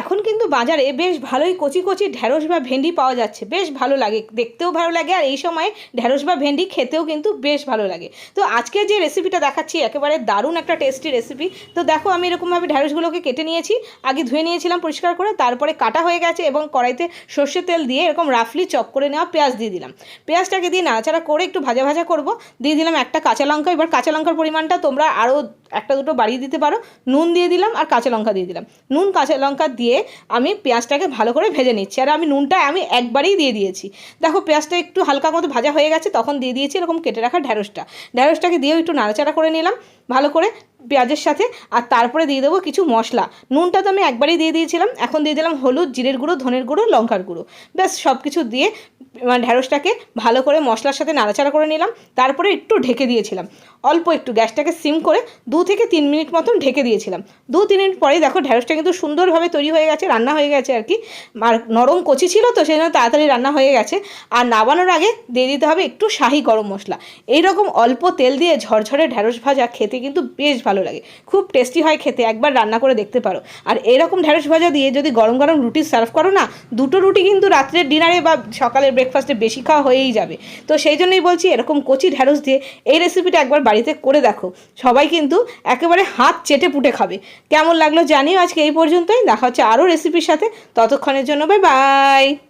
এখন কিন্তু বাজারে বেশ ভালোই কচি কচি ঢ্যাঁড়স বা ভেন্ডি পাওয়া যাচ্ছে। বেশ ভালো লাগে, দেখতেও ভালো লাগে আর এই সময় ঢ্যাঁড়স বা ভেন্ডি খেতেও কিন্তু বেশ ভালো লাগে। তো আজকে যে রেসিপিটা দেখাচ্ছি একেবারে দারুণ একটা টেস্টি রেসিপি তো দেখো আমি এরকমভাবে ঢ্যাঁড়সগুলোকে কেটে নিয়েছি, আগে ধুয়ে নিয়েছিলাম পরিষ্কার করে, তারপরে কাটা হয়ে গেছে এবং কড়াইতে সর্ষের তেল দিয়ে এরকম রাফলি চপ করে নেওয়া পেঁয়াজ দিয়ে দিলাম। পেঁয়াজটাকে দিয়ে নাড়াচাড়া করে একটু ভাজা ভাজা করব। দিয়ে দিলাম একটা কাঁচা লঙ্কা, এবার কাঁচা লঙ্কার পরিমাণটা তোমরা আরও একটা দুটো বাড়িয়ে দিতে পারো, নুন দিয়ে দিলাম আর কাঁচা লঙ্কা দিয়ে দিলাম। নুন, কাঁচা লঙ্কা দিয়ে আমি পেঁয়াজটাকে ভালো করে ভেজে নিচ্ছি। আর আমি নুনটা আমি একবারেই দিয়ে দিয়েছি। দেখো পেঁয়াজটা একটু হালকা মতো ভাজা হয়ে গেছে, তখন দিয়ে দিয়েছি এরকম কেটে রাখা ঢ্যাঁড়সটা। ঢ্যাঁড়সটাকে দিয়েও একটু নাড়াচাড়া করে নিলাম, ভালো করে পেঁয়াজের সাথে। আর তারপরে দিয়ে দেবো কিছু মশলা। নুনটা তো আমি একবারই দিয়ে দিয়েছিলাম, এখন দিয়ে দিলাম হলুদ, জিরের গুঁড়ো, ধনের গুঁড়ো, লঙ্কার গুঁড়ো। ব্যাস সব কিছু দিয়ে ঢ্যাঁড়সটাকে ভালো করে মশলার সাথে নাড়াচাড়া করে নিলাম, তারপরে একটু ঢেকে দিয়েছিলাম। অল্প একটু গ্যাসটাকে সিম করে দু থেকে তিন মিনিট মতন ঢেকে দিয়েছিলাম। দু তিন মিনিট পরে দেখো ঢ্যাঁড়সটা কিন্তু সুন্দরভাবে তৈরি হয়ে গেছে, রান্না হয়ে গেছে আর কি। আর নরম কচি ছিল তো সেই জন্য তাড়াতাড়ি রান্না হয়ে গেছে। আর নাবানোর আগে দিয়ে দিতে হবে একটু শাহি গরম মশলা। এই রকম অল্প তেল দিয়ে ঝরঝরে ঢ্যাঁড়স ভাজা খেতে কিন্তু বেশ ভালো লাগে। খুব টেস্টি হয় খেতে, একবার রান্না করে দেখতে পারো। আর এরকম ঢ্যাঁড়স ভাজা দিয়ে যদি গরম গরম রুটি সার্ভ করো না, দুটো রুটি কিন্তু রাত্রের ডিনারে বা সকালের ব্রেকফাস্টে বেশি খাওয়া হয়েই যাবে। তো সেই জন্যই বলছি, এরকম কচি ঢ্যাঁড়স দিয়ে এই রেসিপিটা একবার বাড়িতে করে দেখো। সবাই কিন্তু একেবারে হাত চেটে পুটে খাবে। কেমন লাগল জানিও আজকে এই পর্যন্তই। দেখা হচ্ছে আরও রেসিপির সাথে। ততক্ষণের জন্য বাই বাই